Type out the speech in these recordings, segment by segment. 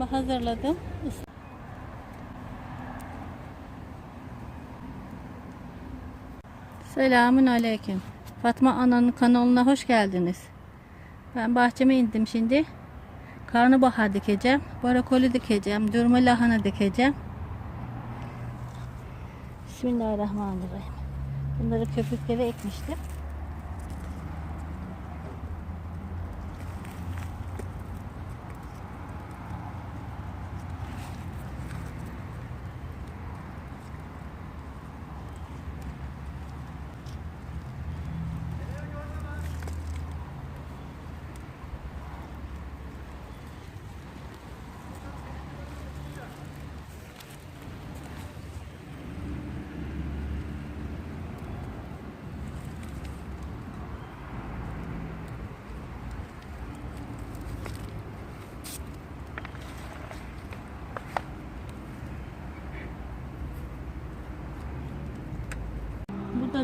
hazırladım. Selamun Aleyküm. Fatma Ana'nın kanalına hoş geldiniz. Ben bahçeme indim şimdi. Karnabahar dikeceğim. Brokoli dikeceğim. Dürme lahana dikeceğim. Bismillahirrahmanirrahim. Bunları köpüklere ekmiştim.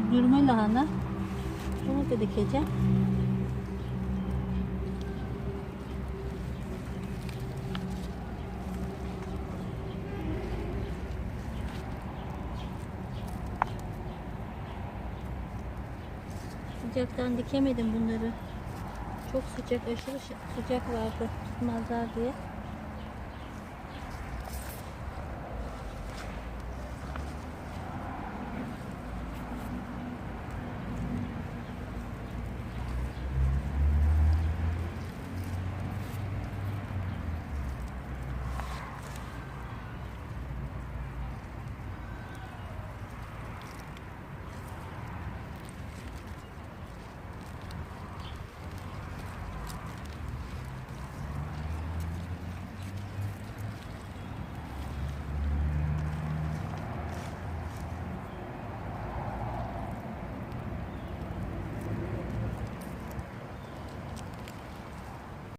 Bu da dürme lahana. Bunu da dikeceğim. Sıcaktan dikemedim bunları. Çok sıcak, aşırı şı- sıcak vardı. Tutmazlar diye.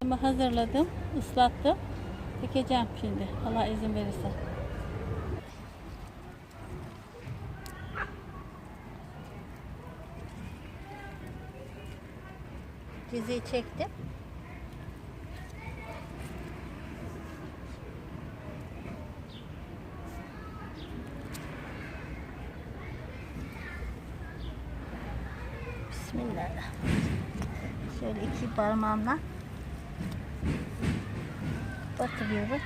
Ama hazırladım, ıslattım. Dikeceğim şimdi. Allah izin verirse. Diziyi çektim. Bismillahirrahmanirrahim. Şöyle iki parmağımla batırıyorum.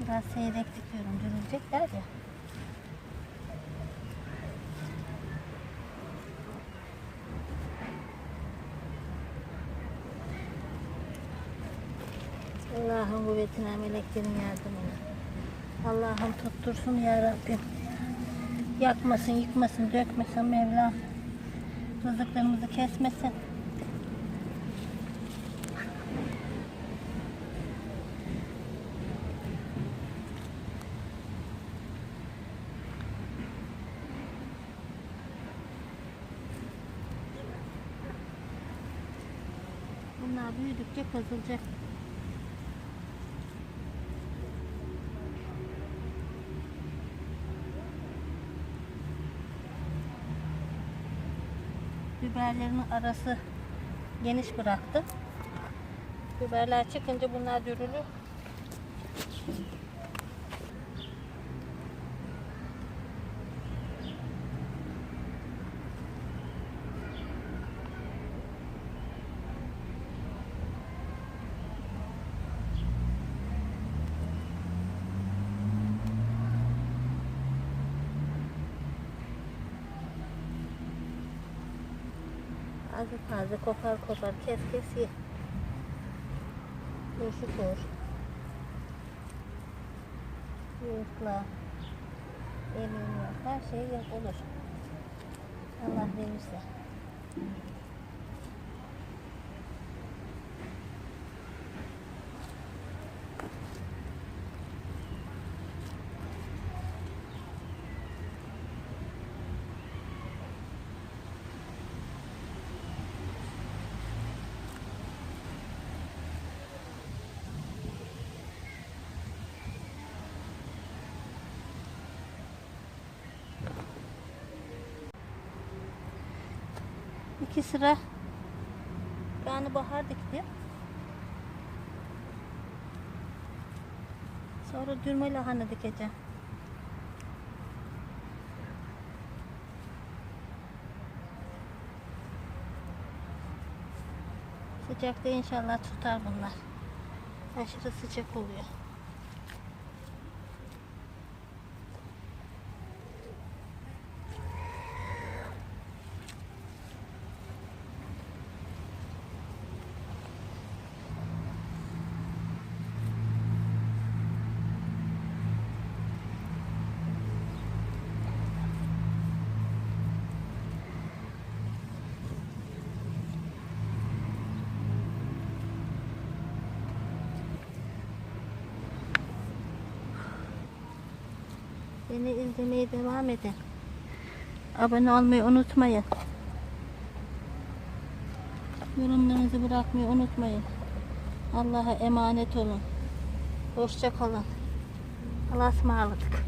Biraz seyrek tutuyorum. Dürülecekler ya. Allah'ın kuvvetine meleklerin yardımına. Allah'ım tuttursun ya Rabbim. Yakmasın, yıkmasın, dökmesin Mevlam. Rızıklarımızı kesmesin. Bunlar büyüdükçe kazılacak. Biberlerin arası geniş bıraktım. Biberler çıkınca bunlar dürülür. Taze taze kopar kopar kes kes ye. Turşu kur. Yoğurtla. Yemeğini. Her şeyi yap olur. Allah verirse. iki sıra yani bahar diktim. Sonra dürme lahana dikeceğim. Sıcakta inşallah tutar bunlar. Aşırı sıcak oluyor. Beni izlemeye devam edin. Abone olmayı unutmayın. Yorumlarınızı bırakmayı unutmayın. Allah'a emanet olun. Hoşça kalın. Allah'a ısmarladık.